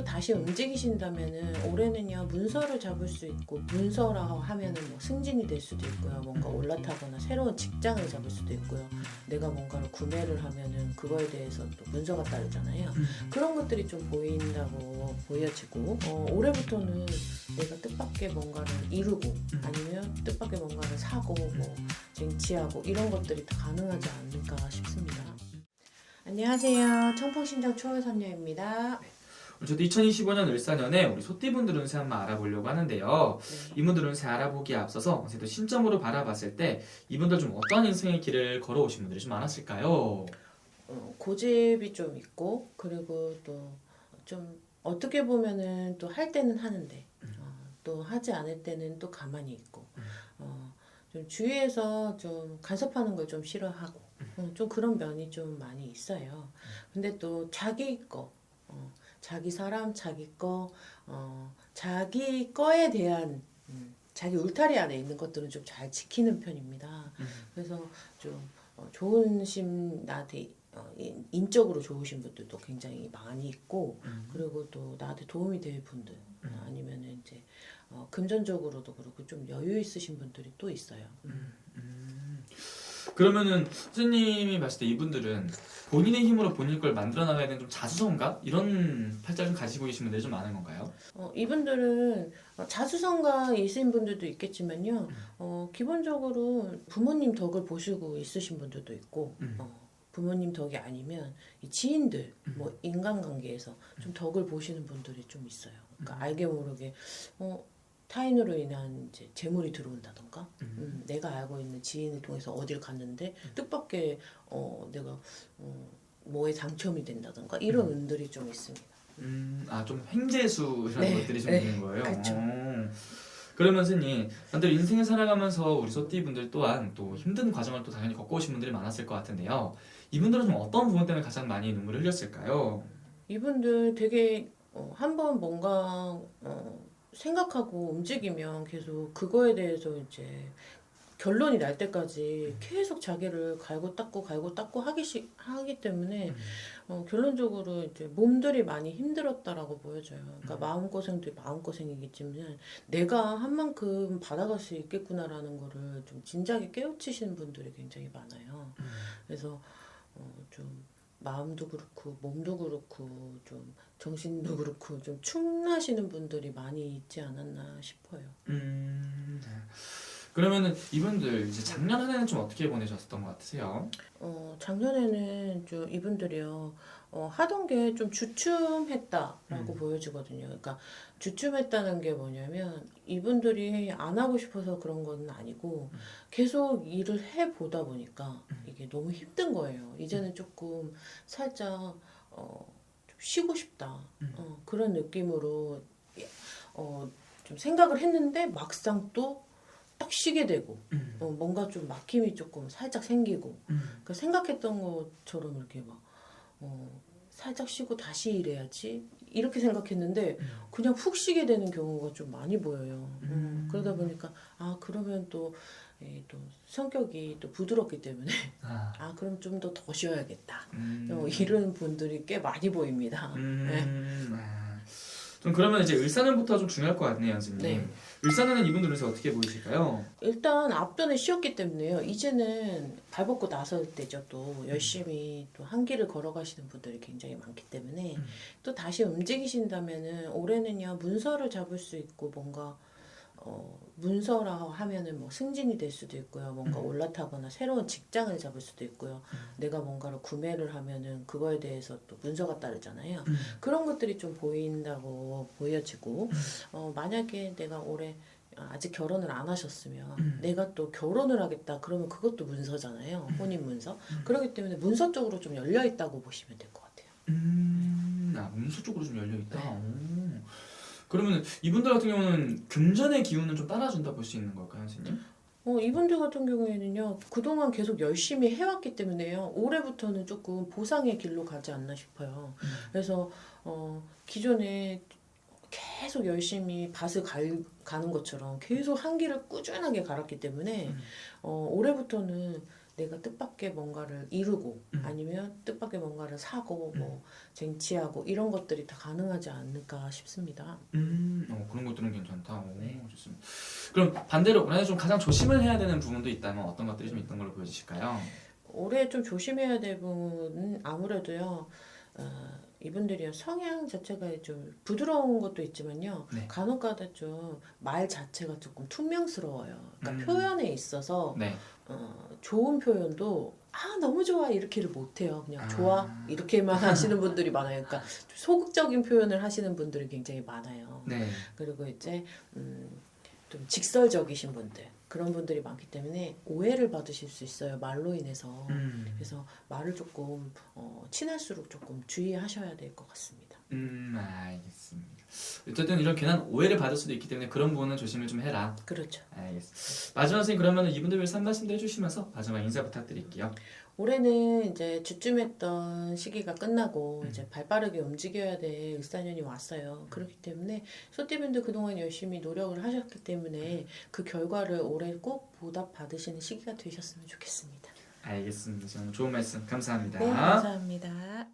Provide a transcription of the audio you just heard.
또 다시 움직이신다면은 올해는요 문서를 잡을 수 있고 문서라 하면은 뭐 승진이 될 수도 있고요 뭔가 올라타거나 새로운 직장을 잡을 수도 있고요 내가 뭔가를 구매를 하면은 그거에 대해서 또 문서가 따르잖아요 그런 것들이 좀 보인다고 보여지고 어, 올해부터는 내가 뜻밖의 뭔가를 이루고 아니면 뜻밖의 뭔가를 사고 뭐 쟁취하고 이런 것들이 더 가능하지 않을까 싶습니다. 안녕하세요. 청풍신장 초월선녀입니다. 저도 2025년 을사년에 우리 소띠분들 운세 한번 알아보려고 하는데요. 네. 이분들 운세 알아보기에 앞서서 또 신점으로 바라봤을 때 이분들 좀 어떤 인생의 길을 걸어오신 분들이 좀 많았을까요? 어, 고집이 좀 있고 그리고 또 좀 어떻게 보면은 또 할 때는 하는데 어, 또 하지 않을 때는 또 가만히 있고 어, 좀 주위에서 좀 간섭하는 걸 좀 싫어하고 어, 좀 그런 면이 좀 많이 있어요. 근데 또 자기 거 어, 자기 사람 자기 거 어, 자기 거에 대한 음, 자기 울타리 안에 있는 것들은 좀 잘 지키는 편입니다. 음. 그래서 좀 어, 좋은 심 나한테 어, 인- 인적으로 좋으신 분들도 굉장히 많이 있고 음. 그리고 또 나한테 도움이 될 분들 어, 아니면은 이제 어, 금전적으로도 그렇고 좀 여유 있으신 분들이 또 있어요. 음. 그러면은 선생님이 봤을 때 이분들은 본인의 힘으로 본인 걸 만들어 나가야 되는 좀 자수성가 이런 팔자 좀 가지고 계신 분들이 좀 많은 건가요? 어, 이분들은 어, 자수성가 있으신 분들도 있겠지만요. 어, 기본적으로 부모님 덕을 보시고 있으신 분들도 있고 음. 어, 부모님 덕이 아니면 이 지인들 뭐 인간관계에서 좀 덕을 보시는 분들이 좀 있어요. 그러니까 알게 모르게 어, 타인으로 인한 이제 재물이 들어온다던가 음, 내가 알고 있는 지인을 통해서 어딜 갔는데 뜻밖의 어, 내가 어, 뭐에 당첨이 된다던가 이런 운들이 좀 있습니다. 음, 아 좀 횡재수 이런 네, 것들이 좀 네, 있는 거예요. 그쵸. 어. 그러면 선생님, 반대로 인생을 살아가면서 우리 소띠 분들 또한 또 힘든 과정을 또 당연히 겪어오신 분들이 많았을 것 같은데요. 이분들은 좀 어떤 부분 때문에 가장 많이 눈물을 흘렸을까요? 이분들 되게 어, 한번 뭔가 어, 생각하고 움직이면 계속 그거에 대해서 이제 결론이 날 때까지 계속 자기를 갈고 닦고 갈고 닦고 하기 시, 하기 때문에 어, 결론적으로 이제 몸들이 많이 힘들었다라고 보여져요. 그러니까 마음 고생도 마음 고생이겠지만 내가 한 만큼 받아갈 수 있겠구나라는 거를 좀 진작에 깨우치시는 분들이 굉장히 많아요. 그래서 어, 좀 마음도 그렇고 몸도 그렇고 좀 정신도 그렇고 좀 축나시는 분들이 많이 있지 않았나 싶어요. 음, 네. 그러면은 이분들 이제 작년 한 해는 좀 어떻게 보내셨던 것 같으세요? 어, 작년에는 좀 이분들이요, 어, 하던 게 좀 주춤했다라고 음. 보여지거든요. 그러니까 주춤했다는 게 뭐냐면 이분들이 안 하고 싶어서 그런 건 아니고 계속 일을 해 보다 보니까 이게 너무 힘든 거예요. 이제는 조금 살짝 어, 좀 쉬고 싶다. 어, 그런 느낌으로 어, 좀 생각을 했는데 막상 또 딱 쉬게 되고 음. 어, 뭔가 좀 막힘이 조금 살짝 생기고 음. 그 생각했던 것처럼 이렇게 막 어, 살짝 쉬고 다시 일해야지 이렇게 생각했는데 그냥 푹 쉬게 되는 경우가 좀 많이 보여요. 음, 그러다 보니까 아 그러면 또, 이, 또 성격이 또 부드럽기 때문에 아, 아 그럼 좀 더 더 쉬어야겠다. 음. 어, 이런 분들이 꽤 많이 보입니다. 네. 음, 아. 좀 그러면 이제 을사년부터 좀 중요할 것 같네요, 선생님. 네. 을사년은 이분들 운세 어떻게 보이실까요? 일단 앞전에 쉬었기 때문에요. 이제는 발 벗고 나설 때죠. 또 열심히 또 한 길을 걸어가시는 분들이 굉장히 많기 때문에 음. 또 다시 움직이신다면은 올해는요 문서를 잡을 수 있고 뭔가 어, 문서라 하면은 뭐 승진이 될 수도 있고요. 뭔가 음. 올라타거나 새로운 직장을 잡을 수도 있고요. 내가 뭔가를 구매를 하면은 그거에 대해서 또 문서가 따르잖아요. 음. 그런 것들이 좀 보인다고 보여지고 어, 만약에 내가 올해 아직 결혼을 안 하셨으면 음. 내가 또 결혼을 하겠다 그러면 그것도 문서잖아요 혼인 문서 그렇기 때문에 문서 쪽으로 좀 열려 있다고 보시면 될 것 같아요 음, 아, 문서 쪽으로 좀 열려 있다. 네. 오. 그러면 이분들 같은 경우는 금전의 기운은 좀 따라준다 볼 수 있는 걸까요, 선생님? 어, 이분들 같은 경우에는요 그동안 계속 열심히 해왔기 때문에요 올해부터는 조금 보상의 길로 가지 않나 싶어요 음. 그래서 어, 기존에 계속 열심히 밭을 갈, 가는 것처럼 계속 한 길을 꾸준하게 갈았기 때문에 음. 어, 올해부터는 내가 뜻밖의 뭔가를 이루고 음. 아니면 뜻밖의 뭔가를 사고 뭐 쟁취하고 이런 것들이 다 가능하지 않을까 싶습니다. 음, 어, 그런 것들은 괜찮다. 오, 네. 좋습니다. 그럼 반대로 올해 좀 가장 조심을 해야 되는 부분도 있다면 어떤 것들이 좀 있던 걸로 보여지실까요? 올해 좀 조심해야 될 부분은 아무래도요. 어, 이분들이요 성향 자체가 좀 부드러운 것도 있지만요. 네. 간혹가다 좀 말 자체가 조금 투명스러워요. 그러니까 음. 표현에 있어서 네. 어, 좋은 표현도 아 너무 좋아 이렇게를 못해요. 그냥 아. 좋아 이렇게만 하시는 분들이 많아요. 그러니까 좀 소극적인 표현을 하시는 분들이 굉장히 많아요. 네. 그리고 이제 음, 좀 직설적이신 분들 그런 분들이 많기 때문에 오해를 받으실 수 있어요 말로 인해서. 음. 그래서 말을 조금 어, 친할수록 조금 주의하셔야 될 것 같습니다. 음, 알겠습니다. 어쨌든 이런 괜한 오해를 받을 수도 있기 때문에 그런 부분은 조심을 좀 해라. 그렇죠. 알겠습니다. 마지막 선생님 그러면 이분들 위해서 한 말씀도 해주시면서 마지막 인사 부탁드릴게요. 올해는 이제 주춤했던 시기가 끝나고 음. 이제 발빠르게 움직여야 될 일사년이 왔어요. 그렇기 때문에 소띠분들 그동안 열심히 노력을 하셨기 때문에 그 결과를 올해 꼭 보답 받으시는 시기가 되셨으면 좋겠습니다. 알겠습니다. 좋은 말씀 감사합니다. 네, 감사합니다.